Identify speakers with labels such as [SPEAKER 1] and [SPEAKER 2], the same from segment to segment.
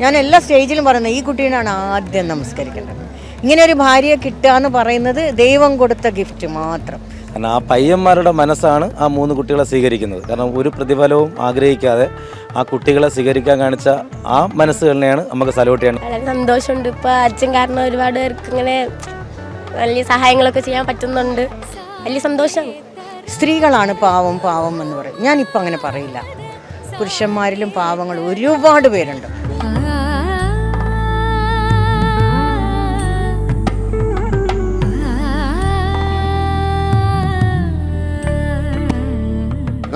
[SPEAKER 1] ഞാൻ എല്ലാ സ്റ്റേജിലും പറയുന്നത് ഈ കുട്ടീനാണ് ആദ്യം നമസ്കരിക്കേണ്ടത്. ഇങ്ങനെ ഒരു ഭാര്യയെ കിട്ടുക എന്ന് പറയുന്നത് ദൈവം കൊടുത്ത ഗിഫ്റ്റ് മാത്രം.
[SPEAKER 2] കാരണം ആ പയ്യന്മാരുടെ മനസ്സാണ് ആ മൂന്ന് കുട്ടികളെ സ്വീകരിക്കുന്നത്. കാരണം ഒരു പ്രതിഫലവും ആഗ്രഹിക്കാതെ ആ കുട്ടികളെ സ്വീകരിക്കാൻ കാണിച്ച ആ മനസ്സുകളിനെയാണ് നമുക്ക് സല്യൂട്ട് ചെയ്യണം
[SPEAKER 3] വളരെ സന്തോഷമുണ്ട്. ഇപ്പൊ അച്ഛൻ കാരണം ഒരുപാട് പേർക്ക് ഇങ്ങനെ വലിയ സഹായങ്ങളൊക്കെ ചെയ്യാൻ പറ്റുന്നുണ്ട്. വലിയ സന്തോഷം.
[SPEAKER 1] സ്ത്രീകളാണ് പാവം പാവം എന്ന് പറയും. ഞാനിപ്പോൾ അങ്ങനെ പറയില്ല. പുരുഷന്മാരിലും പാവങ്ങൾ ഒരുപാട് പേരുണ്ട്.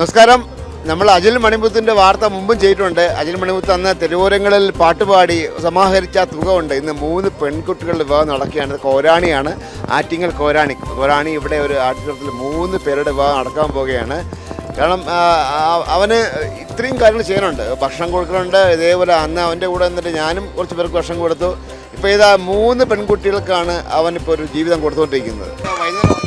[SPEAKER 4] നമസ്കാരം. നമ്മൾ അജിൽ മണിമുത്തിന്റെ വാർത്ത മുമ്പും ചെയ്തിട്ടുണ്ട്. അജിൽ മണിമുത്ത് അന്ന് തെരുവോരങ്ങളിൽ പാട്ടുപാടി സമാഹരിച്ച തുക ഉണ്ട് ഇന്ന് മൂന്ന് പെൺകുട്ടികളുടെ വിവാഹം നടക്കുകയാണ്. കോരാണിയാണ് ആറ്റിങ്ങൽ കോരാണി. കോരാണി ഇവിടെ ഒരു ആട്ടിടത്തിൽ മൂന്ന് പേരുടെ വിവാഹം നടക്കാൻ പോവുകയാണ്. കാരണം അവന് ഇത്രയും കാര്യങ്ങൾ ചെയ്യാനുണ്ട്. ഭക്ഷണം കൊടുക്കുന്നുണ്ട്. ഇതേപോലെ അന്ന് അവന്റെ കൂടെ നിന്നിട്ട് ഞാനും കുറച്ച് പേർക്ക് ഭക്ഷണം കൊടുത്തു. ഇപ്പോൾ ഇതാ മൂന്ന് പെൺകുട്ടികൾക്കാണ് അവനിപ്പോൾ ഒരു ജീവിതം കൊടുത്തുകൊണ്ടിരിക്കുന്നത്. വൈകുന്നേരം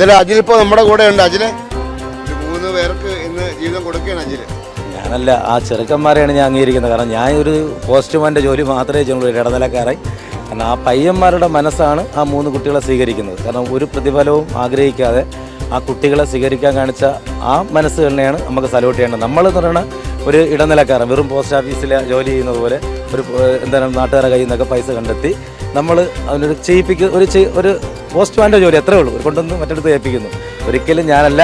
[SPEAKER 4] എന്തായാലും അജിൽ ഇപ്പോൾ നമ്മുടെ കൂടെ ഉണ്ട്. അജിലെ മൂന്ന് പേർക്ക് ഇന്ന് ജീവിതം കൊടുക്കുകയാണ് അജിൽ
[SPEAKER 2] ഞാനല്ല ആ ചെറുക്കന്മാരെയാണ് ഞാൻ അംഗീകരിക്കുന്നത്. കാരണം ഞാൻ ഒരു പോസ്റ്റ്മാന്റെ ജോലി മാത്രമേ ചെയ്യുള്ളൂ ഒരു ഇടനിലക്കാരായി. കാരണം ആ പയ്യന്മാരുടെ മനസ്സാണ് ആ മൂന്ന് കുട്ടികളെ സ്വീകരിക്കുന്നത്. കാരണം ഒരു പ്രതിഫലവും ആഗ്രഹിക്കാതെ ആ കുട്ടികളെ സ്വീകരിക്കാൻ കാണിച്ച ആ മനസ്സ് തന്നെയാണ് നമുക്ക് സല്യൂട്ട് ചെയ്യേണ്ടത്. നമ്മളെന്ന് പറയുന്നത് ഒരു ഇടനിലക്കാരൻ വെറും പോസ്റ്റ് ഓഫീസിലെ ജോലി ചെയ്യുന്നത് പോലെ ഒരു എന്താണ് നാട്ടുകാരുടെ കയ്യിൽ നിന്നൊക്കെ പൈസ കണ്ടെത്തി നമ്മൾ അതിനൊരു ചെയ്യിപ്പിക്കുക ഒരു ഒരു പോസ്റ്റ്മാന്റെ ജോലി അത്രേ ഉള്ളൂ. ഒരു കൊണ്ടുവന്ന് മറ്റടുത്ത് ഏൽപ്പിക്കുന്നു. ഒരിക്കലും ഞാനല്ല.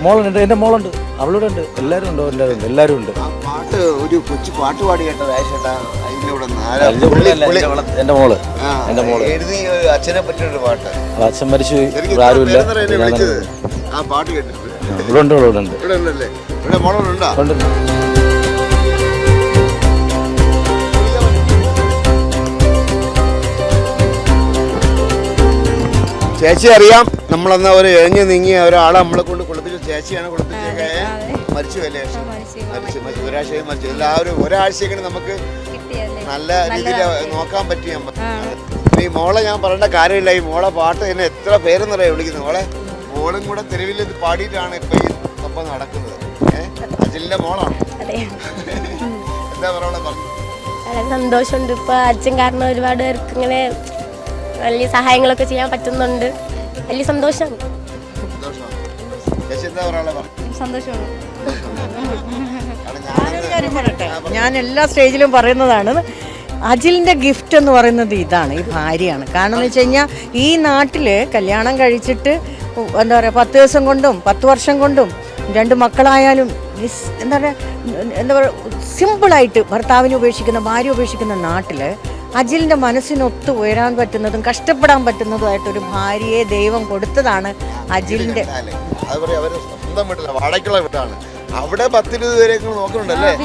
[SPEAKER 2] മോളുണ്ട് എന്റെ മോളുണ്ട്. അവളോട് ഉണ്ട്. എല്ലാവരും ഉണ്ട്? എല്ലാവരും ഉണ്ട്. എല്ലാവരും ഉണ്ട്.
[SPEAKER 4] പാട്ട് ഒരു കൊച്ചു പാട്ട് പാടി കേട്ടത്
[SPEAKER 2] എന്റെ മോള്- എന്റെ മോൾ.
[SPEAKER 4] എഴുതി അച്ഛനെ പറ്റിയൊരു പാട്ട്.
[SPEAKER 2] അച്ഛൻ മരിച്ചു ആരുമില്ല.
[SPEAKER 4] ആ പാട്ട് കേട്ടിട്ട്
[SPEAKER 2] ഇവിടെ ഉണ്ട് ഇവിടെ ഉണ്ട്.
[SPEAKER 4] ഇവിടെ ഉണ്ടല്ലേ? ഇവിടെ മോളുണ്ടോ ചേച്ചി അറിയാം. നമ്മളന്ന് ഒരു എഴഞ്ഞു നീങ്ങിയ ഒരാളെ നമ്മളെ കൊണ്ട് കുളിപ്പിച്ച ചേച്ചിയാണ് കുളിപ്പിച്ചേക്കെ. മരിച്ചു അല്ലേ മരിച്ചു മരിച്ചു. ഒരാഴ്ച മരിച്ചു. ഇല്ല ആ ഒരു ഒരാഴ്ചയൊക്കെ നമുക്ക് നല്ല രീതിയിൽ നോക്കാൻ പറ്റിയ ഈ മോളെ ഞാൻ പറയേണ്ട കാര്യമില്ല. ഈ മോളെ പാട്ട് എന്നെ എത്ര പേരെന്നറിയാം വിളിക്കുന്നത്. മോളെ മോളും കൂടെ തെരുവിൽ ഇത് പാടിയിട്ടാണ് ഇപ്പൊ ഈ ഒപ്പം നടക്കുന്നത്. ഏഹ് അജിലിന്റെ മോളാണ്? എന്താ പറയാ
[SPEAKER 3] സന്തോഷമുണ്ട്. ഇപ്പൊ അച്ഛൻ കാരണം ഒരുപാട് പേർക്ക് ഇങ്ങനെ വലിയ സഹായങ്ങളൊക്കെ ചെയ്യാൻ പറ്റുന്നുണ്ട്. വലിയ സന്തോഷം
[SPEAKER 4] സന്തോഷമാണ്.
[SPEAKER 3] സന്തോഷമാണ്
[SPEAKER 1] ഞാനൊരു കാര്യം പറയട്ടെ. ഞാൻ എല്ലാ സ്റ്റേജിലും പറയുന്നതാണ് അജിലിന്റെ ഗിഫ്റ്റ് എന്ന് പറയുന്നത് ഇതാണ് ഈ ഭാര്യയാണ്. കാരണം എന്ന് വെച്ച് കഴിഞ്ഞാൽ ഈ നാട്ടിൽ കല്യാണം കഴിച്ചിട്ട് എന്താ പറയുക പത്ത് ദിവസം കൊണ്ടും പത്ത് വർഷം കൊണ്ടും രണ്ട് മക്കളായാലും എന്താ പറയുക എന്താ പറയുക സിമ്പിളായിട്ട് ഭർത്താവിനെ ഉപേക്ഷിക്കുന്ന ഭാര്യ ഉപേക്ഷിക്കുന്ന നാട്ടിൽ അജിലിന്റെ മനസ്സിനൊത്ത് ഉയരാൻ പറ്റുന്നതും കഷ്ടപ്പെടാൻ പറ്റുന്നതുമായിട്ടൊരു ഭാര്യയെ ദൈവം കൊടുത്തതാണ്
[SPEAKER 4] അജിലിന്റെ സ്വന്തം വീട്ടില വാടകയ്ക്കുള്ള വീട്ടാണ് അവിടെ പത്തിരുപത് പേരെയൊക്കെ നോക്കുന്നുണ്ടല്ലേ?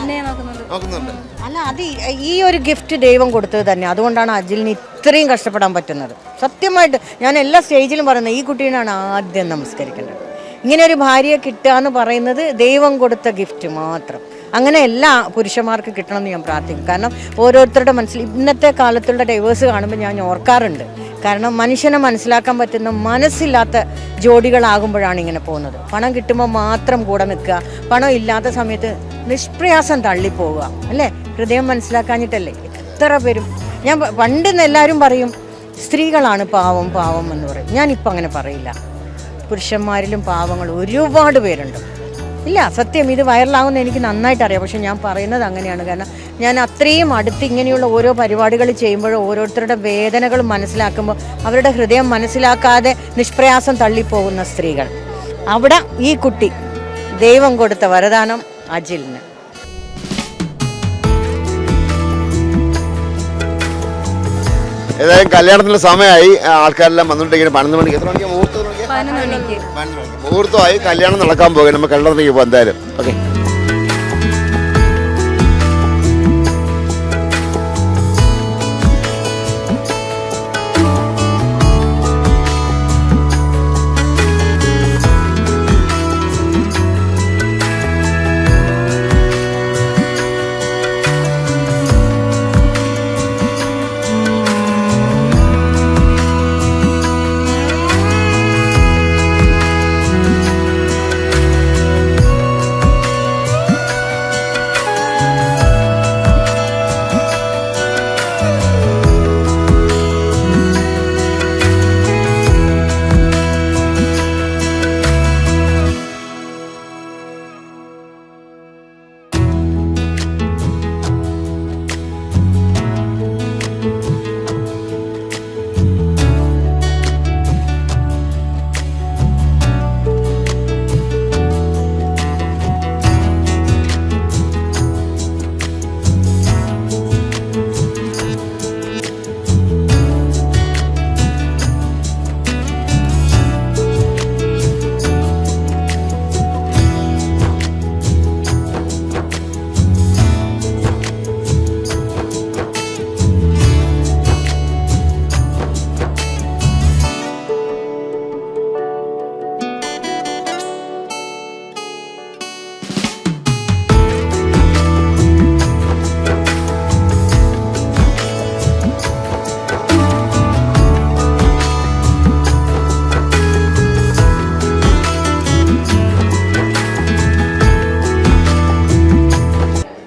[SPEAKER 4] നോക്കുന്നുണ്ട്.
[SPEAKER 1] അല്ല അത് ഈ- ഈ ഒരു ഗിഫ്റ്റ് ദൈവം കൊടുത്തത് തന്നെ. അതുകൊണ്ടാണ് അജിലിന് ഇത്രയും കഷ്ടപ്പെടാൻ പറ്റുന്നത്. സത്യമായിട്ട് ഞാൻ എല്ലാ സ്റ്റേജിലും പറയുന്നത് ഈ കുട്ടീനാണ് ആദ്യം നമസ്കരിക്കേണ്ടത്. ഇങ്ങനെ ഒരു ഭാര്യയെ കിട്ടുക എന്ന് പറയുന്നത് ദൈവം കൊടുത്ത ഗിഫ്റ്റ് മാത്രം. അങ്ങനെ എല്ലാ പുരുഷന്മാർക്ക് കിട്ടണമെന്ന് ഞാൻ പ്രാർത്ഥിക്കും. കാരണം ഓരോരുത്തരുടെ മനസ്സിൽ ഇന്നത്തെ കാലത്തുള്ള ഡൈവേഴ്സ് കാണുമ്പോൾ ഞാൻ ഓർക്കാറുണ്ട്. കാരണം മനുഷ്യനെ മനസ്സിലാക്കാൻ പറ്റുന്ന മനസ്സില്ലാത്ത ജോഡികളാകുമ്പോഴാണ് ഇങ്ങനെ പോകുന്നത്. പണം കിട്ടുമ്പോൾ മാത്രം കൂടെ നിൽക്കുക. പണം ഇല്ലാത്ത സമയത്ത് നിഷ്പ്രയാസം തള്ളിപ്പോവുക. അല്ലേ? ഹൃദയം മനസ്സിലാക്കാഞ്ഞിട്ടല്ലേ? എത്ര പേരും ഞാൻ പണ്ട് എല്ലാവരും പറയും സ്ത്രീകളാണ് പാവം പാവം എന്ന് പറയും. ഞാനിപ്പോൾ അങ്ങനെ പറയില്ല. പുരുഷന്മാരിലും പാവങ്ങൾ ഒരുപാട് പേരുണ്ട്. ഇല്ല സത്യം ഇത് വൈറലാകുന്ന എനിക്ക് നന്നായിട്ട് അറിയാം. പക്ഷെ ഞാൻ പറയുന്നത് അങ്ങനെയാണ്. കാരണം ഞാൻ അത്രയും അടുത്ത് ഇങ്ങനെയുള്ള ഓരോ പരിപാടികൾ ചെയ്യുമ്പോഴും ഓരോരുത്തരുടെ വേദനകൾ മനസ്സിലാക്കുമ്പോൾ അവരുടെ ഹൃദയം മനസ്സിലാക്കാതെ നിഷ്പ്രയാസം തള്ളിപ്പോകുന്ന സ്ത്രീകൾ. അവിടെ ഈ കുട്ടി ദൈവം കൊടുത്ത വരദാനം അജിലിന്.
[SPEAKER 4] ഏതായാലും കല്യാണത്തിന്റെ സമയമായി. ആൾക്കാരെല്ലാം വന്നിട്ടുണ്ടെങ്കിൽ പന്ത്രണ്ട് മണിക്ക് എത്ര മണിക്ക്? മുഹൂർത്തം? പതിനൊന്ന് മണിക്ക് മുഹൂർത്തമായി കല്യാണം നടക്കാൻ പോകും നമുക്ക് കല്യാണത്തിലേക്ക് പോകാം എന്തായാലും ഓക്കെ.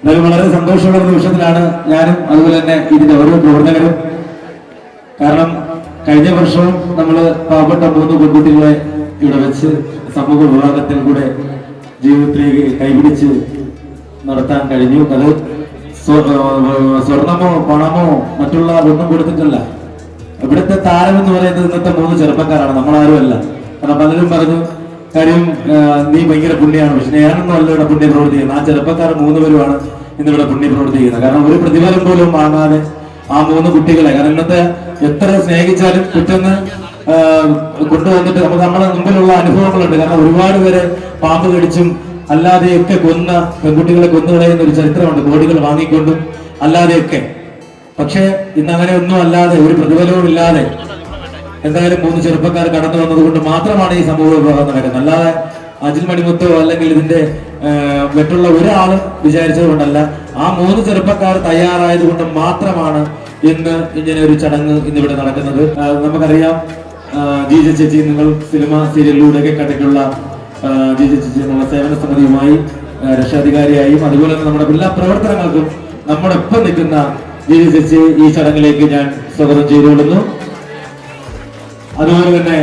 [SPEAKER 5] എന്തായാലും വളരെ സന്തോഷമുള്ള നിമിഷത്തിലാണ് ഞാനും അതുപോലെ തന്നെ ഇതിന്റെ ഓരോ പ്രവർത്തകരും. കാരണം കഴിഞ്ഞ വർഷവും നമ്മൾ പാവപ്പെട്ട മൂന്ന് പെൺകുട്ടികളെ ഇവിടെ വെച്ച് സമൂഹ വിഭാഗത്തിൽ കൂടെ ജീവിതത്തിലേക്ക് കൈപിടിച്ച് നടത്താൻ കഴിഞ്ഞു. അത് സ്വർണമോ പണമോ മറ്റുള്ള ഒന്നും കൊടുത്തിട്ടല്ല. ഇവിടുത്തെ താരം എന്ന് പറയുന്നത് ഇന്നത്തെ മൂന്ന് ചെറുപ്പക്കാരാണ്. നമ്മളാരുമല്ല. കാരണം പലരും പറഞ്ഞു കാര്യം നീ ഭയങ്കര പുണ്യാണ്. പക്ഷെ ഞാനൊന്നും അല്ല ഇവിടെ പുണ്യ പ്രവർത്തിക്കുന്നത് ആ ചെറുപ്പക്കാർ മൂന്ന് പേരുമാണ്. ഇന്നിവിടെ പ്രവർത്തിക്കുന്നത് കാരണം ഒരു പ്രതിഫലം പോലും വാങ്ങാതെ ആ മൂന്ന് കുട്ടികളെ കാരണം ഇന്നത്തെ എത്ര സ്നേഹിച്ചാലും കുറ്റന്ന് കൊണ്ടുവന്നിട്ട് നമുക്ക് നമ്മുടെ മുമ്പിലുള്ള അനുഭവങ്ങളുണ്ട്. കാരണം ഒരുപാട് പേര് പാമ്പ് കടിച്ചും അല്ലാതെയൊക്കെ കൊന്ന പെൺകുട്ടികളെ കൊന്നുകളയുന്ന ഒരു ചരിത്രമുണ്ട്. ബോഡികൾ വാങ്ങിക്കൊണ്ടും അല്ലാതെയൊക്കെ. പക്ഷേ ഇന്ന് അങ്ങനെ ഒന്നും അല്ലാതെ ഒരു പ്രതിഫലവും ഇല്ലാതെ എന്തായാലും മൂന്ന് ചെറുപ്പക്കാർ കടന്നു വന്നത് കൊണ്ട് മാത്രമാണ് ഈ വിഭാഗം നടക്കുന്നത്. അല്ലാതെ അജിൽ മണിമുത്തോ അല്ലെങ്കിൽ ഇതിന്റെ മറ്റുള്ള ഒരാളും വിചാരിച്ചത് കൊണ്ടല്ല ആ മൂന്ന് ചെറുപ്പക്കാർ തയ്യാറായത് കൊണ്ട് മാത്രമാണ് ഇന്ന് ഇങ്ങനെ ഒരു ചടങ്ങ് ഇന്നിവിടെ നടക്കുന്നത്. നമുക്കറിയാം ജി ജീജ ചേച്ചി നിങ്ങൾ സിനിമ സീരിയലിലൂടെയൊക്കെ കണ്ടിട്ടുള്ള ജി ജീജ ചേച്ചി എന്നുള്ള സേവന സമിതിയുമായി രക്ഷാധികാരിയായും അതുപോലെ തന്നെ നമ്മുടെ എല്ലാ പ്രവർത്തനങ്ങൾക്കും നമ്മുടെ ഒപ്പം നിൽക്കുന്ന ജീജ ചേച്ചി ഈ ചടങ്ങിലേക്ക് ഞാൻ സ്വാഗതം ചെയ്തുകൊള്ളുന്നു. അതുപോലെ തന്നെ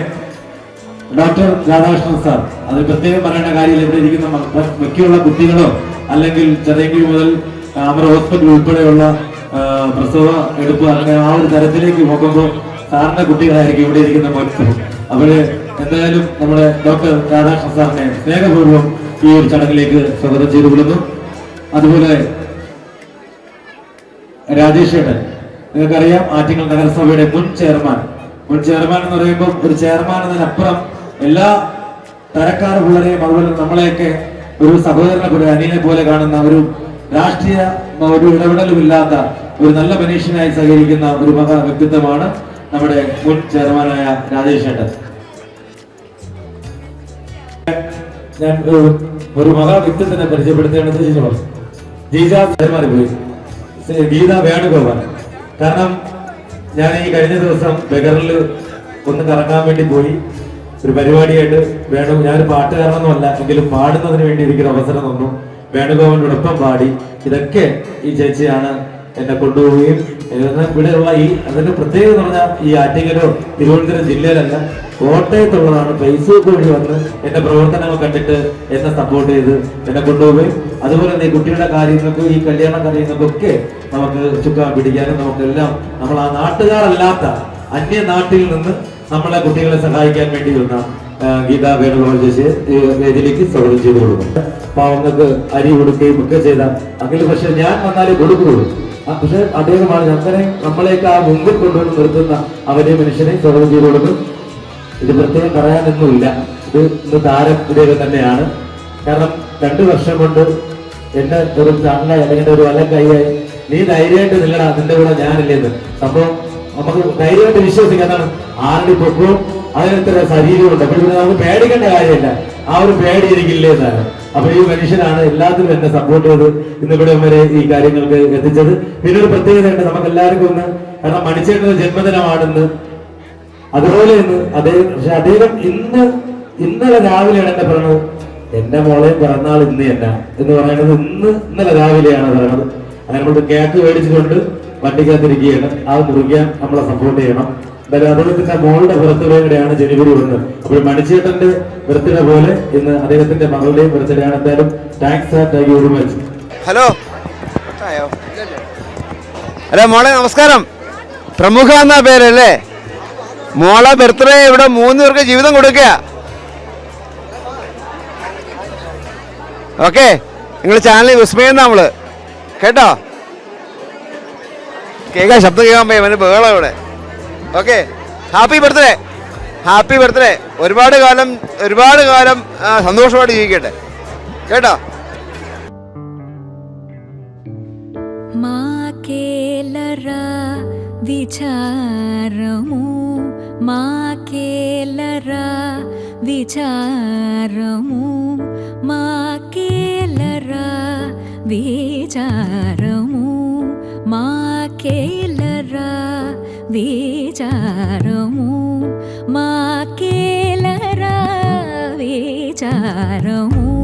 [SPEAKER 5] ഡോക്ടർ രാധാകൃഷ്ണൻ സാർ അത് പ്രത്യേകം പറയേണ്ട കാര്യമില്ല ഇവിടെ ഇരിക്കുന്ന മക്ക- മിക്കുള്ള കുട്ടികളോ അല്ലെങ്കിൽ ചെറിയ മുതൽ ആ, അമർ ഹോസ്പിറ്റൽ ഉൾപ്പെടെയുള്ള പ്രസവ എടുപ്പ് അങ്ങനെ ആ ഒരു തരത്തിലേക്ക് നോക്കുമ്പോൾ സാറിന്റെ കുട്ടികളായിരിക്കും ഇവിടെ ഇരിക്കുന്ന മൊത്തം. അവർ എന്തായാലും നമ്മുടെ ഡോക്ടർ രാധാകൃഷ്ണൻ സാറിനെ സ്നേഹപൂർവം ഈ ഒരു ചടങ്ങിലേക്ക് സ്വാഗതം ചെയ്തു കൊള്ളുന്നു. അതുപോലെ രാജേഷ് ഏട്ടൻ നിങ്ങൾക്കറിയാം ആറ്റിങ്ങൽ നഗരസഭയുടെ മുൻ ചെയർമാൻ. മുൻ ചെയർമാൻ എന്ന് പറയുമ്പോൾ ഒരു ചെയർമാൻ എന്നതിനപ്പുറം എല്ലാ തരക്കാർ പിള്ളേരെയും അതുപോലെ നമ്മളെയൊക്കെ ഒരു സഹോദരനെ പോലെ അനിയനെ പോലെ കാണുന്ന ഒരു രാഷ്ട്രീയ ഒരു ഇടപെടലും ഇല്ലാത്ത ഒരു നല്ല മനുഷ്യനായി സഹകരിക്കുന്ന ഒരു മഹാ വ്യക്തിത്വമാണ് നമ്മുടെ മുൻ ചെയർമാനായ രാജേഷ് ഏട്ടൻ. ഞാൻ ഒരു- മഹാ വ്യക്തിത്വത്തിനെ ജീജ ചെയർമാൻ പോയി. ഗീത വേണുഗോപാൽ. കാരണം ഞാൻ ഈ കഴിഞ്ഞ ദിവസം ബഗറിൽ ഒന്ന് കറങ്ങാൻ വേണ്ടി പോയി. ഒരു പരിപാടിയായിട്ട് വേണു ഞാൻ പാട്ടുകാരനൊന്നുമല്ല എങ്കിലും പാടുന്നതിന് വേണ്ടി എനിക്കൊരു അവസരം തന്നു. വേണുഗോപനോടൊപ്പം പാടി. ഇതൊക്കെ ഈ ചേച്ചിയാണ് എന്നെ കൊണ്ടുപോവുകയും ഇവിടെയുള്ള ഈ അതിന്റെ പ്രത്യേകത എന്ന് പറഞ്ഞാൽ ഈ ആറ്റിങ്ങലോ തിരുവനന്തപുരം ജില്ലയിലല്ല കോട്ടയത്തുള്ളതാണ്. ഫേസ്ബുക്ക് വഴി വന്ന് എന്റെ പ്രവർത്തനങ്ങൾ കണ്ടിട്ട് എന്നെ സപ്പോർട്ട് ചെയ്ത് എന്നെ കൊണ്ടുപോവുകയും അതുപോലെ തന്നെ ഈ കുട്ടിയുടെ കാര്യങ്ങൾക്കും ഈ കല്യാണ കാര്യങ്ങൾക്കൊക്കെ നമുക്ക് ചുക്കാൻ പിടിക്കാനും നമുക്കെല്ലാം നമ്മൾ ആ നാട്ടുകാരല്ലാത്ത അന്യ നാട്ടിൽ നിന്ന് നമ്മളെ കുട്ടികളെ സഹായിക്കാൻ വേണ്ടി വന്ന ഗീതാ വേണുഗോപാൽ ചേച്ചിയെ ഈ വേദിയിലേക്ക് സ്വാഗതം ചെയ്തു കൊടുക്കും പാവങ്ങൾക്ക് അരി കൊടുക്കുകയും ഒക്കെ ചെയ്ത അങ്ങനെ പക്ഷെ ഞാൻ വന്നാലേ കൊടുക്കുകയുള്ളൂ. പക്ഷെ അദ്ദേഹമാണ് അങ്ങനെ നമ്മളെയൊക്കെ ആ മുമ്പിൽ കൊണ്ടുവന്ന് നിർത്തുന്ന അവരെ മനുഷ്യനെ സ്വാഗതം ചെയ്തു കൊടുക്കും ഇത് പ്രത്യേകം പറയാനൊന്നുമില്ല. ഇത് ഇന്ന് താരം ഇദ്ദേഹം തന്നെയാണ്. കാരണം രണ്ടു വർഷം കൊണ്ട് എന്റെ ഒരു ചണ്ണ അല്ലെങ്കിൽ ഒരു വല്ല കൈയായി നീ ധൈര്യമായിട്ട് നില്ലടാ നിന്റെ കൂടെ ഞാനില്ലേന്ന് സംഭവം നമുക്ക് ധൈര്യമായിട്ട് വിശ്വസിക്കാം എന്താണ് ആരുടെ പൊക്കവും അതിനത്ര ശരീരമുണ്ട്. അപ്പോൾ ഇവിടെ നമുക്ക് പേടിക്കേണ്ട കാര്യമില്ല. ആ ഒരു പേടി എനിക്കില്ലേ എന്നാണ്. അപ്പൊ ഈ മനുഷ്യനാണ് എല്ലാത്തിനും എന്നെ സപ്പോർട്ട് ചെയ്ത് ഇന്ന് ഇവിടെ വരെ ഈ കാര്യങ്ങൾക്ക് എത്തിച്ചത്. പിന്നെ ഒരു പ്രത്യേകതയുണ്ട് നമുക്ക് എല്ലാവർക്കും ഒന്ന് കാരണം മണിച്ചേട്ടൻ ജന്മദിനമാണെന്ന്. അതുപോലെ ഇന്ന് അദ്ദേഹം പക്ഷെ അദ്ദേഹം ഇന്ന് ഇന്നലെ രാവിലെയാണ് എന്നെ പറഞ്ഞത് എന്റെ മോളെ പിറന്നാൾ ഇന്ന് തന്നെ എന്ന് പറയുന്നത് ഇന്ന് ഇന്നലെ രാവിലെയാണ് പറയുന്നത് അങ്ങനെ നമ്മൾ കേക്ക് മേടിച്ചിട്ടുണ്ട് വണ്ടിക്കകത്തിരിക്കുകയാണ് ആ മുറിക്കാൻ നമ്മളെ സപ്പോർട്ട് ചെയ്യണം. എന്തായാലും അദ്ദേഹത്തിന്റെ മോളുടെ ബർത്ത്ഡേ ജനുവരി ഒന്ന് അപ്പോൾ മണിച്ചേട്ടന്റെ ബർത്ത്ഡേ പോലെ ഇന്ന് അദ്ദേഹത്തിന്റെ മകളുടെയും ബർത്ത്ഡേ എന്തായാലും thanks thank you very much
[SPEAKER 4] hello hello മോളെ നമസ്കാരം. പ്രമുഖ എന്നാ പേരല്ലേ? മോളെ ബർത്ത്ഡേ ഇവിടെ മൂന്ന് പേർക്ക് ജീവിതം കൊടുക്കുക. ഓക്കെ നിങ്ങൾ ചാനൽ വിസ്മയം നമ്മൾ. കേട്ടോ? കേൾക്കാൻ ശബ്ദം കേൾക്കാൻ പോയി അവന് ബഹളം ഇവിടെ okay happy birthday happy birthday ഒരുപാട് കാലം ഒരുപാട് കാലം ആ, സന്തോഷമായിട്ട് ജീവിക്കട്ടെ കേട്ടോ
[SPEAKER 6] మాకేలరా విచారము మాకేలరా విచారము మాకేలరా విచారము మాకేలరా విచారము? మాకేలరా విచారము?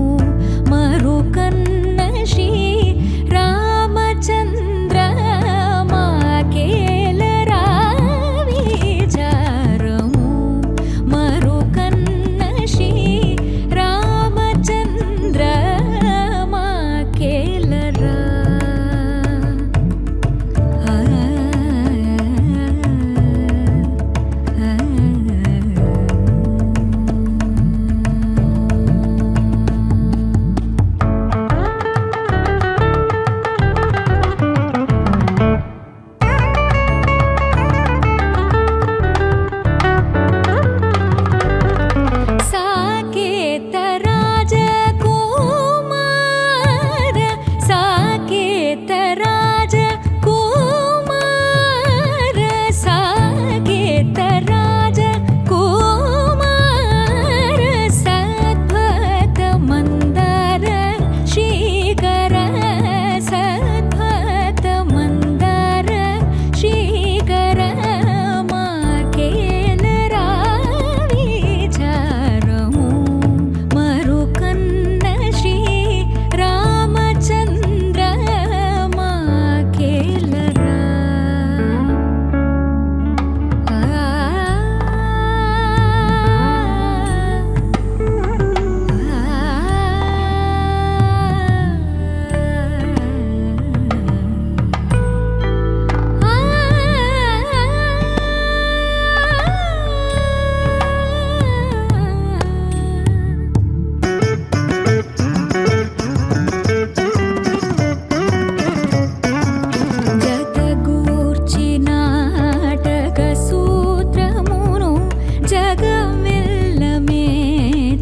[SPEAKER 6] విల్లమే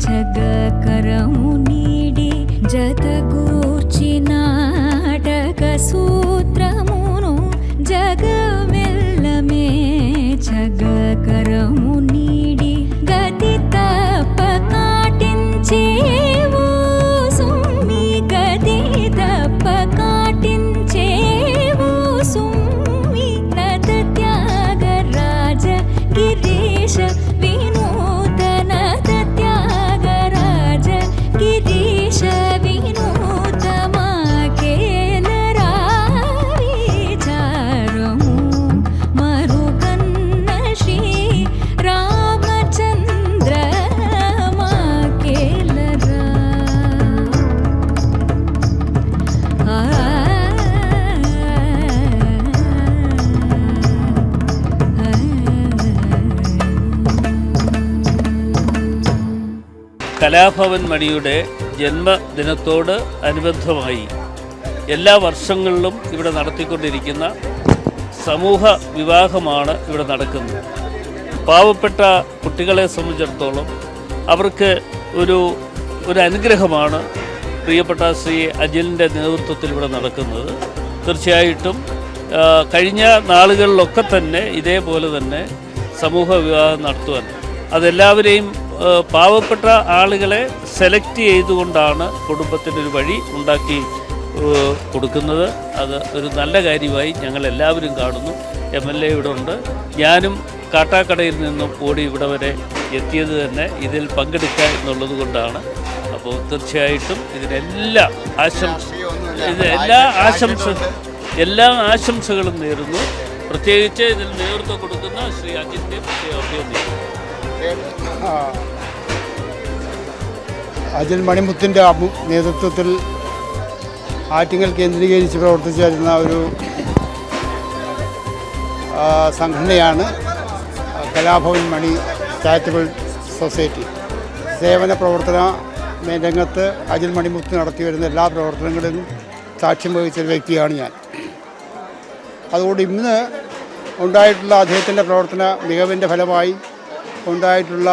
[SPEAKER 6] జగకరము నీడి జతగూర్చినాటక సూత్రమును జగ విల్లమే జగకరము నీడి గతి తప్ప
[SPEAKER 7] കലാഭവൻ മണിയുടെ ജന്മദിനത്തോട് അനുബന്ധമായി എല്ലാ വർഷങ്ങളിലും ഇവിടെ നടത്തിക്കൊണ്ടിരിക്കുന്ന സമൂഹ വിവാഹമാണ് ഇവിടെ നടക്കുന്നത്. പാവപ്പെട്ട കുട്ടികളെ സംബന്ധിച്ചിടത്തോളം അവർക്ക് ഒരു ഒരു അനുഗ്രഹമാണ് പ്രിയപ്പെട്ട ശ്രീ അജിലിന്റെ നേതൃത്വത്തിൽ ഇവിടെ നടക്കുന്നത്. തീർച്ചയായിട്ടും കഴിഞ്ഞ നാളുകളിലൊക്കെ തന്നെ ഇതേപോലെ തന്നെ സമൂഹ വിവാഹം നടത്തുവാൻ. അതെല്ലാവരെയും പാവപ്പെട്ട ആളുകളെ സെലക്ട് ചെയ്തുകൊണ്ടാണ് കുടുംബത്തിനൊരു വഴി ഉണ്ടാക്കി കൊടുക്കുന്നത്. അത് ഒരു നല്ല കാര്യമായി ഞങ്ങൾ എല്ലാവരും കാണുന്നു. എം എൽ എ ഇവിടെ ഉണ്ട്. ഞാനും കാട്ടാക്കടയിൽ നിന്നും ഓടി ഇവിടെ വരെ എത്തിയത് തന്നെ ഇതിൽ പങ്കെടുക്കുക എന്നുള്ളത് കൊണ്ടാണ്. അപ്പോൾ തീർച്ചയായിട്ടും ഇതിനെല്ലാ ആശംസ ഇത് എല്ലാ ആശംസ എല്ലാ ആശംസകളും നേരുന്നു. പ്രത്യേകിച്ച് ഇതിൽ നേതൃത്വം കൊടുക്കുന്ന ശ്രീ അജിത്തെ പ്രത്യേക
[SPEAKER 8] അജിൽ മണിമുത്തിന്റെ നേതൃത്വത്തിൽ ആറ്റിങ്ങൽ കേന്ദ്രീകരിച്ച് പ്രവർത്തിച്ചു വരുന്ന ഒരു സംഘടനയാണ് കലാഭവൻ മണി ചാരിറ്റബിൾ സൊസൈറ്റി. സേവന പ്രവർത്തന രംഗത്ത് അജിൽ മണിമുത്ത് നടത്തി വരുന്ന എല്ലാ പ്രവർത്തനങ്ങളിലും സാക്ഷ്യം വഹിച്ച ഒരു വ്യക്തിയാണ് ഞാൻ. അതുകൊണ്ട് ഇന്ന് ഉണ്ടായിട്ടുള്ള അദ്ദേഹത്തിന്റെ പ്രവർത്തന മികവിന്റെ ഫലമായി ഉണ്ടായിട്ടുള്ള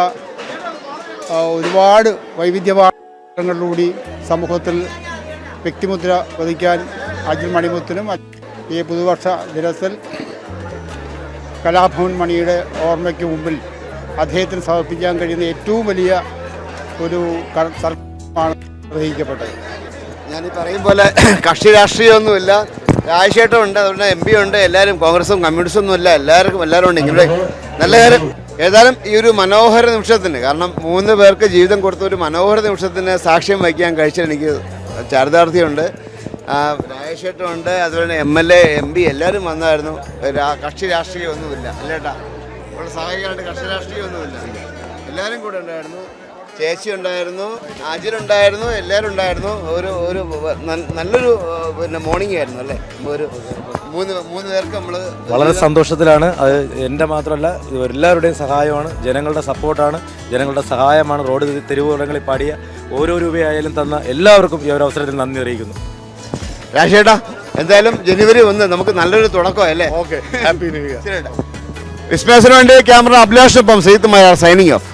[SPEAKER 8] ഒരുപാട് വൈവിധ്യങ്ങളിലൂടി സമൂഹത്തിൽ വ്യക്തിമുദ്ര പതിക്കാൻ അജിൽ മണിമുത്തിനും ഈ പുതുവർഷ ദിനത്തിൽ കലാഭവൻ മണിയുടെ ഓർമ്മയ്ക്ക് മുമ്പിൽ അദ്ദേഹത്തിന് സമർപ്പിക്കാൻ കഴിയുന്ന ഏറ്റവും വലിയ ഒരു സർക്കാരാണ് നിർവഹിക്കപ്പെട്ടത്.
[SPEAKER 4] ഞാനീ പറയും പോലെ കക്ഷി രാഷ്ട്രീയമൊന്നുമില്ല. രാജശേഷം ഉണ്ട് അതുകൊണ്ട് എം പി ഉണ്ട് എല്ലാവരും കോൺഗ്രസും കമ്മ്യൂണിസ്റ്റും ഒന്നുമില്ല. എല്ലാവർക്കും എല്ലാവരും ഉണ്ട്. ഇവിടെ നല്ല കാര്യം ഏതായാലും ഈ ഒരു മനോഹര നിമിഷത്തിന് കാരണം മൂന്ന് പേർക്ക് ജീവിതം കൊടുത്ത ഒരു മനോഹര നിമിഷത്തിന് സാക്ഷ്യം വഹിക്കാൻ കഴിച്ച എനിക്ക് ചാരിതാർത്ഥ്യമുണ്ട്. രാജശേഷമുണ്ട് അതുപോലെ M L A M P എല്ലാവരും വന്നായിരുന്നു. കക്ഷി രാഷ്ട്രീയമൊന്നുമില്ല അല്ലേട്ടാ ഇവിടെ സഹായിക്കാനായിട്ട് കക്ഷി രാഷ്ട്രീയമൊന്നുമില്ല. എല്ലാവരും കൂടെ ഉണ്ടായിരുന്നു. ചേച്ചി ഉണ്ടായിരുന്നു ആജിലുണ്ടായിരുന്നു എല്ലാവരും ഉണ്ടായിരുന്നു. ഒരു ഒരു നല്ലൊരു പിന്നെ മോർണിംഗ് ആയിരുന്നു അല്ലേ? ഒരു മൂന്ന് മൂന്ന് പേർക്ക് നമ്മൾ
[SPEAKER 2] വളരെ സന്തോഷത്തിലാണ്. അത് എന്റെ മാത്രമല്ല ഇത് എല്ലാവരുടെയും സഹായമാണ്. ജനങ്ങളുടെ സപ്പോർട്ടാണ്. ജനങ്ങളുടെ സഹായമാണ് റോഡ് തെരുവുകളിൽ പാടിയ ഓരോ രൂപയായാലും തന്ന എല്ലാവർക്കും ഈ ഒരു അവസരത്തിൽ നന്ദി അറിയിക്കുന്നു.
[SPEAKER 4] രാജേട്ടാ എന്തായാലും ജനുവരി ഒന്ന് നമുക്ക് നല്ലൊരു തുടക്കമല്ലേ
[SPEAKER 8] ഓക്കെ. ഹാപ്പി ന്യൂ ഇയർ
[SPEAKER 4] വിസ്മേസിന് വേണ്ടി ക്യാമറ അഭിലാഷിനൊപ്പം സീത്ത് മയാർ സൈനിങ് ഓഫ്